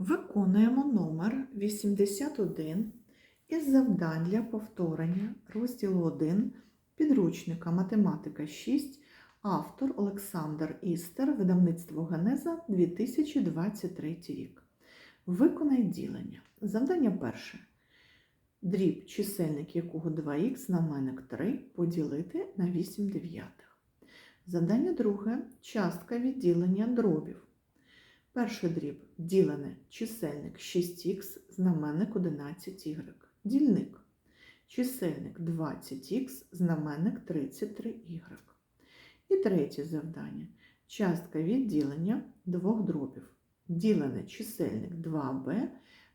Виконуємо номер 81 із завдань для повторення розділу 1 підручника Математика 6, автор Олександр Істер, видавництво Генеза 2023 рік. Виконай ділення. Завдання перше. Дріб, чисельник якого 2х, знаменник 3, поділити на 8 дев'ятих. Завдання друге. Частка відділення дробів. Перший дріб ділене чисельник 6х, знаменник 11y. Дільник. Чисельник 20х, знаменник 33y. І третє завдання. Частка відділення двох дробів. Ділене чисельник 2b,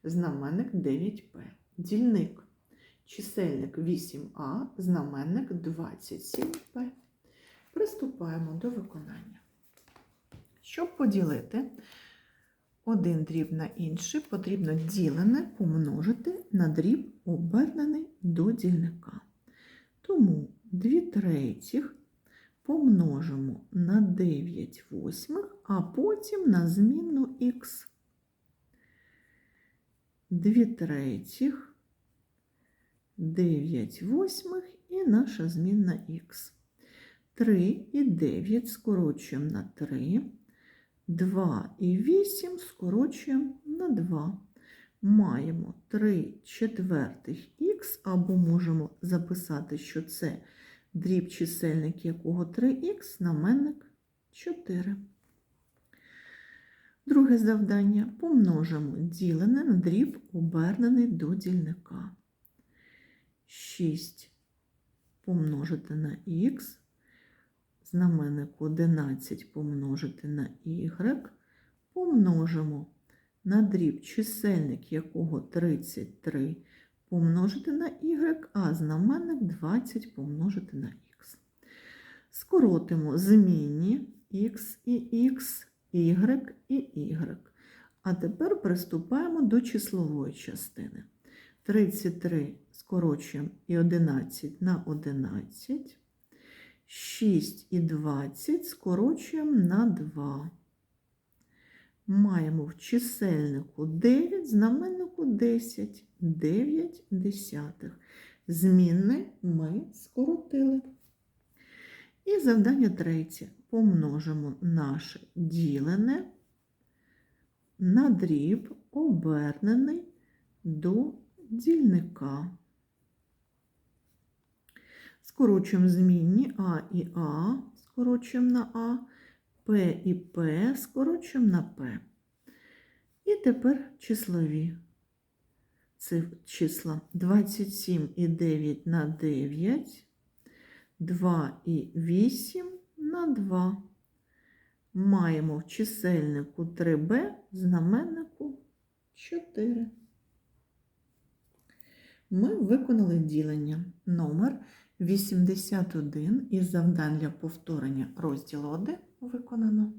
знаменник 9p. Дільник. Чисельник 8а, знаменник 27p. Приступаємо до виконання. Щоб поділити один дріб на інший, потрібно ділене помножити на дріб, обернений до дільника. Тому 2 третіх помножимо на 9 восьмих, а потім на змінну х. 2 третіх, 9 восьмих і наша змінна х. 3 і 9 скорочуємо на 3. 2 і 8 скорочуємо на 2. Маємо 3 четвертих х, або можемо записати, що це дріб чисельник якого 3х, знаменник 4. Друге завдання. Помножимо ділене на дріб, обернений до дільника. 6 помножити на х знаменник 11 помножити на y, помножимо на дріб чисельник якого 33 помножити на y, а знаменник 20 помножити на х. Скоротимо змінні x і x, y і y. А тепер приступаємо до числової частини. 33 скорочуємо і 11 на 11. 6 і 20 скорочуємо на 2. Маємо в чисельнику 9, знаменнику 10, 9 десятих. Змінне ми скоротили. І завдання третє. Помножимо наше ділене на дріб, обернений до дільника. Скорочуємо змінні А і А, скорочуємо на А, П і П, скорочуємо на П. І тепер числові числа 27 і 9 на 9, 2 і 8 на 2. Маємо в чисельнику 3b, знаменнику 4. Ми виконали ділення номер 81 із завдань для повторення розділу 1 виконано.